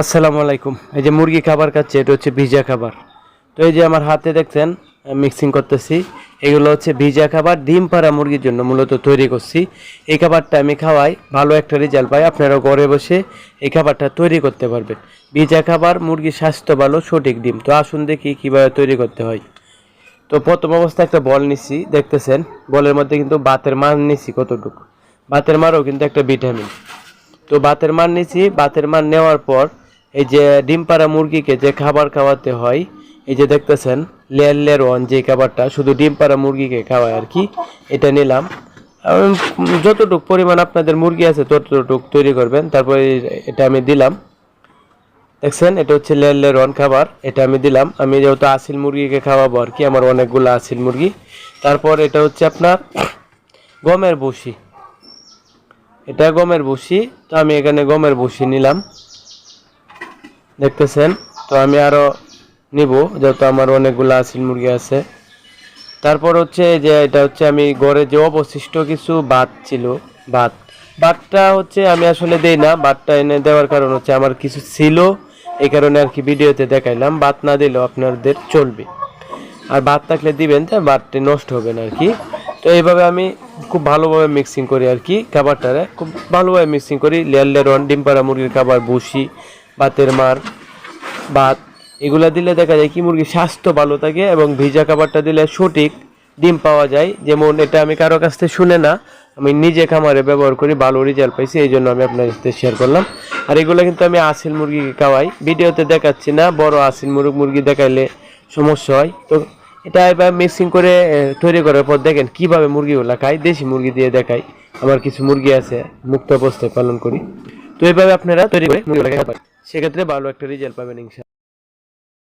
আসসালামু আলাইকুম। এই যে মুরগি খাবার খাচ্ছে, এটা হচ্ছে ভিজা খাবার। তো এই যে আমার হাতে দেখছেন মিক্সিং করতেছি, এগুলো হচ্ছে ভিজা খাবার, ডিম পাড়া মুরগির জন্য মূলত তৈরি করছি। এই খাবারটা আমি খাওয়াই, ভালো একটা রেজাল্ট পাই আপনারা ঘরে বসে এই খাবারটা তৈরি করতে পারবেন। ভিজা খাবার, মুরগির স্বাস্থ্য ভালো, সঠিক ডিম। তো আসুন দেখি কীভাবে তৈরি করতে হয়। তো প্রথম অবস্থায় একটা বল নিছি, দেখতেছেন? বলের মধ্যে কিন্তু বাতের মান নিছি কতটুকু? বাতের মারও কিন্তু একটা ভিটামিন তো বাতের মান নিছি বাতের মান নেওয়ার পর এই যে ডিম পাড়া মুরগিকে যে খাবার খাওয়াতে হয়, এই যে দেখতেছেন, লেয়ার লেয়ার ওয়ান যে খাবারটা, শুধু ডিম পাড়া মুরগিকে খাওয়ায় আর কি, এটা নিলাম। যতটুক পরিমাণ আপনাদের মুরগি আছে, ততটুক তৈরি করবেন। তারপরে এটা আমি দিলাম। দেখছেন, এটা হচ্ছে লেয়ার লেয়ার ওয়ান খাবার, এটা আমি দিলাম। আমি যেহেতু আসিল মুরগিকে খাওয়াবো আর কি, আমার অনেকগুলো আসিল মুরগি। তারপর এটা হচ্ছে আপনার গমের বসি। এটা গমের বসি, তো আমি এখানে গমের বসি নিলাম। দেখতেছেন? তো আমি আরও নিব, যেহেতু আমার অনেকগুলো আসিল মুরগি আছে। তারপর হচ্ছে যে এটা হচ্ছে আমি ঘরে যে অবশিষ্ট কিছু ভাত ছিল, ভাত। ভাতটা হচ্ছে আমি আসলে দেই না, ভাতটা এনে দেওয়ার কারণ হচ্ছে আমার কিছু ছিল, এই কারণে আর কি ভিডিওতে দেখাইলাম। ভাত না দিলেও আপনাদের চলবে। আর ভাত থাকলে দিবেন, তো ভাতটি নষ্ট হবে না আর কি। তো এইভাবে আমি খুব ভালোভাবে মিক্সিং করি আর কি, খাবারটারে। খুব ভালোভাবে মিক্সিং করি, লেয়ার লেয়ার ডিম পাড়া মুরগির খাবার বসি ভাতের মার ভাত এগুলা দিলে দেখা যায় কি মুরগির স্বাস্থ্য ভালো থাকে এবং ভিজা খাবারটা দিলে সঠিক ডিম পাওয়া যায়। যেমন এটা আমি কারও কাছ থেকে শুনে না, আমি নিজে খামারে ব্যবহার করি, ভালো রেজাল্ট পাইছি, এই জন্য আমি আপনার সাথে শেয়ার করলাম। আর এগুলো কিন্তু আমি আসিল মুরগিকে খাওয়াই। ভিডিওতে দেখাচ্ছি না, বড় আসিল মুরগ মুরগি দেখাইলে সমস্যা হয়। তো এটা এবার মিক্সিং করে তৈরি করার পর দেখেন কীভাবে মুরগিগুলা খাই দেশি মুরগি দিয়ে দেখাই। আমার কিছু মুরগি আছে, মুক্ত অবস্থায় পালন করি। তো এইভাবে আপনারা তৈরি করে সেক্ষেত্রে ভালো একটা রেজাল্ট পাবেন ইনশাল্লাহ